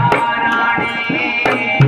राणी.